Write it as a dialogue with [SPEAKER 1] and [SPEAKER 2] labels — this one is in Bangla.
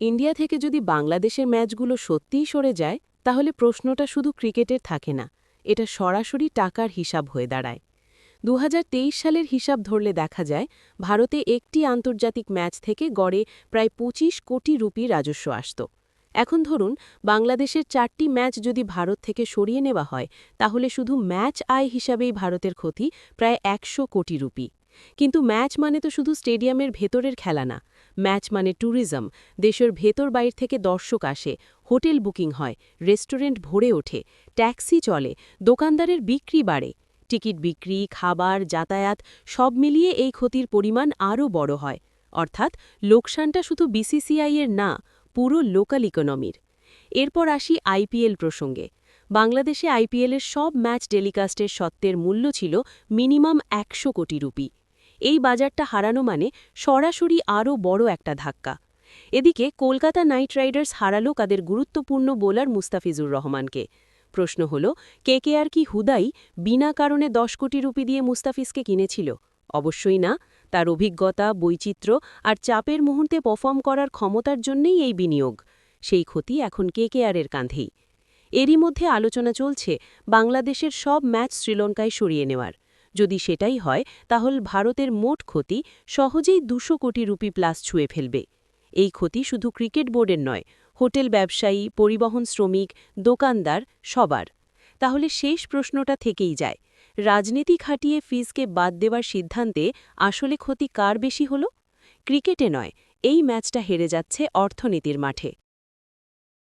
[SPEAKER 1] ইন্ডিয়া থেকে যদি বাংলাদেশের ম্যাচগুলো সত্যিই সরে যায়, তাহলে প্রশ্নটা শুধু ক্রিকেটের থাকে না, এটা সরাসরি টাকার হিসাব হয়ে দাঁড়ায়। দু হাজার তেইশ সালের হিসাব ধরলে দেখা যায়, ভারতে একটি আন্তর্জাতিক ম্যাচ থেকে গড়ে প্রায় ২৫ কোটি রুপি রাজস্ব আসত। এখন ধরুন, বাংলাদেশের চারটি ম্যাচ যদি ভারত থেকে সরিয়ে নেওয়া হয়, তাহলে শুধু ম্যাচ আয় হিসাবেই ভারতের ক্ষতি, প্রায় একশো কোটি রুপি। কিন্তু ম্যাচ মানে তো শুধু স্টেডিয়ামের ভেতরের খেলা না। ম্যাচ মানে ট্যুরিজম, দেশের ভেতর বাইর থেকে দর্শক আসে, হোটেল বুকিং হয়, রেস্টুরেন্ট ভরে ওঠে, ট্যাক্সি চলে, দোকানদারের বিক্রি বাড়ে। টিকিট বিক্রি, খাবার, যাতায়াত সব মিলিয়ে এই ক্ষতির পরিমাণ আরও বড় হয়। অর্থাৎ লোকসানটা শুধু বিসিসিআই এর না, পুরো লোকাল ইকোনমির। এরপর আসি আইপিএল প্রসঙ্গে। বাংলাদেশে আইপিএলের সব ম্যাচ টেলিকাস্টের সত্ত্বের মূল্য ছিল মিনিমাম একশো কোটি রুপি। এই বাজারটা হারানো মানে সরাসরি আরও বড় একটা ধাক্কা। এদিকে কলকাতা নাইট রাইডার্স হারালো তাদের গুরুত্বপূর্ণ বোলার মুস্তাফিজুর রহমানকে। প্রশ্ন হল কেকেআর কি হুদাই বিনা কারণে দশ কোটি রুপি দিয়ে মুস্তাফিজকে কিনেছিল? অবশ্যই না, তার অভিজ্ঞতা, বৈচিত্র্য আর চাপের মুহূর্তে পারফর্ম করার ক্ষমতার জন্যই এই বিনিয়োগ। সেই ক্ষতি এখন কেকেআরের কাঁধেই। এরই মধ্যে আলোচনা চলছে বাংলাদেশের সব ম্যাচ শ্রীলঙ্কায় সরিয়ে নেওয়ার। যদি সেটাই হয়, তাহলে ভারতের মোট ক্ষতি সহজেই দুশো কোটি রুপি প্লাস ছুঁয়ে ফেলবে। এই ক্ষতি শুধু ক্রিকেট বোর্ডের নয়, হোটেল ব্যবসায়ী, পরিবহন শ্রমিক, দোকানদার, সবার। তাহলে শেষ প্রশ্নটা থেকেই যায়, রাজনীতি খাটিয়ে ফিজকে বাদ দেওয়ার সিদ্ধান্তে আসলে ক্ষতি কার বেশি হল? ক্রিকেটে নয়, এই ম্যাচটা হেরে যাচ্ছে অর্থনীতির মাঠে।